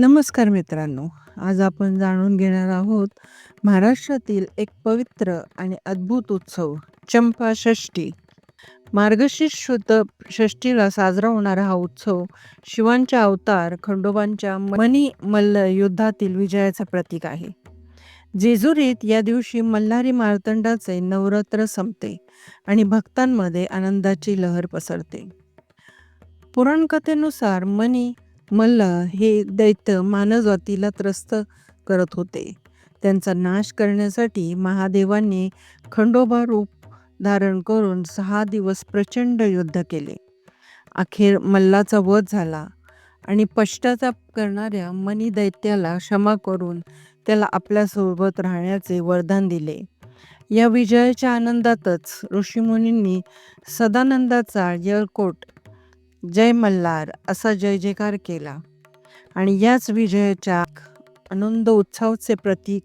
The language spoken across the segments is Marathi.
नमस्कार मित्रांनो आज आपण जाणून घेणार आहोत महाराष्ट्रातील एक पवित्र आणि अद्भुत उत्सव चंपा षष्ठी. मार्गशीर्ष शुद्ध षष्ठीला साजरा होणारा हा उत्सव शिवांच्या अवतार खंडोबांच्या मनी मल्ल युद्धातील विजयाचे प्रतीक आहे. जेजुरीत या दिवशी मल्हारी मार्तंडाचे नवरात्र संपते आणि भक्तांमध्ये आनंदाची लहर पसरते. पुराणकथेनुसार मनी मल्ल हे दैत्य मानवजातीला त्रस्त करत होते. त्यांचा नाश करण्यासाठी महादेवांनी खंडोबा रूप धारण करून सहा दिवस प्रचंड युद्ध केले. अखेर मल्लाचा वध झाला आणि पश्चाताप करणाऱ्या मनी दैत्याला क्षमा करून त्याला आपल्यासोबत राहण्याचे वरदान दिले. या विजयाच्या आनंदातच ऋषीमुनींनी सदानंदाचा यळकोट जय मल्हार असा जय जयकार केला. आणि याच विजयाच्या आनंद उत्सवचे प्रतीक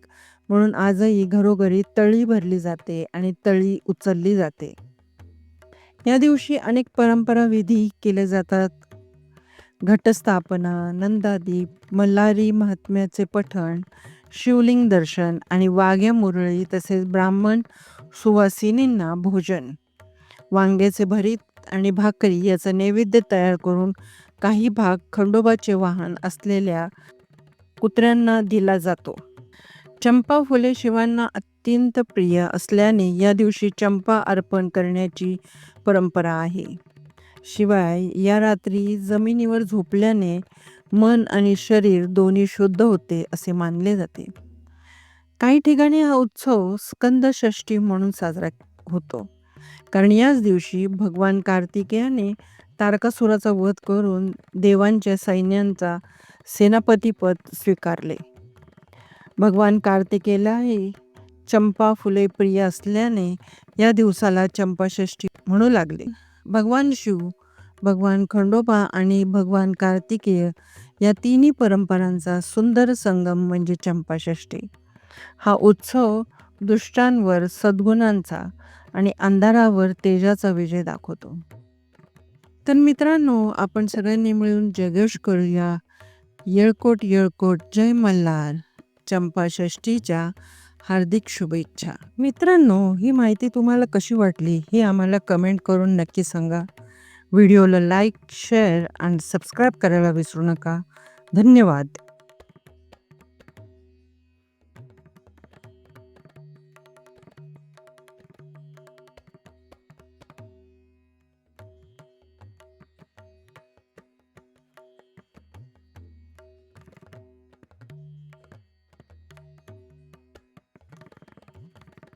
म्हणून आजही घरोघरी तळी भरली जाते आणि तळी उचलली जाते. या दिवशी अनेक परंपरा विधी केले जातात. घटस्थापना नंदादीप मल्हारी महात्म्याचे पठण शिवलिंग दर्शन आणि वाघ्या मुरळी तसेच ब्राह्मण सुवासिनींना भोजन. वांग्याचे भरीत आणि भाकरी याचं नैवेद्य तयार करून काही भाग खंडोबाचे वाहन असलेल्या कुत्र्यांना दिला जातो. चंपा फुले शिवांना अत्यंत प्रिय असल्याने या दिवशी चंपा अर्पण करण्याची परंपरा आहे. शिवाय या रात्री जमिनीवर झोपल्याने मन आणि शरीर दोन्ही शुद्ध होते असे मानले जाते. काही ठिकाणी हा उत्सव स्कंद षष्ठी म्हणून साजरा होतो. कारण याच दिवशी भगवान कार्तिकेयाने तारकासुराचा वध करून देवांच्या सैन्यांचा सेनापतीपद स्वीकारले. भगवान कार्तिकेलाही चंपा फुले प्रिय असल्याने या दिवसाला चंपाषष्ठी म्हणू लागले. भगवान शिव भगवान खंडोबा आणि भगवान कार्तिकेय या तिन्ही परंपरांचा सुंदर संगम म्हणजे चंपाषष्ठी हा उत्सव दुष्टांवर सद्गुणांचा आणि अंधारावर तेजाचा विजय दाखवतो. तर मित्रांनो आपण सगळ्यांनी मिळून जयघोष करूया. येळकोट येळकोट जय मल्हार. चंपा षष्टीच्या हार्दिक शुभेच्छा. मित्रांनो ही माहिती तुम्हाला कशी वाटली हे आम्हाला कमेंट करून नक्की सांगा. व्हिडिओला लाईक शेअर आणि सबस्क्राईब करायला विसरू नका. धन्यवाद.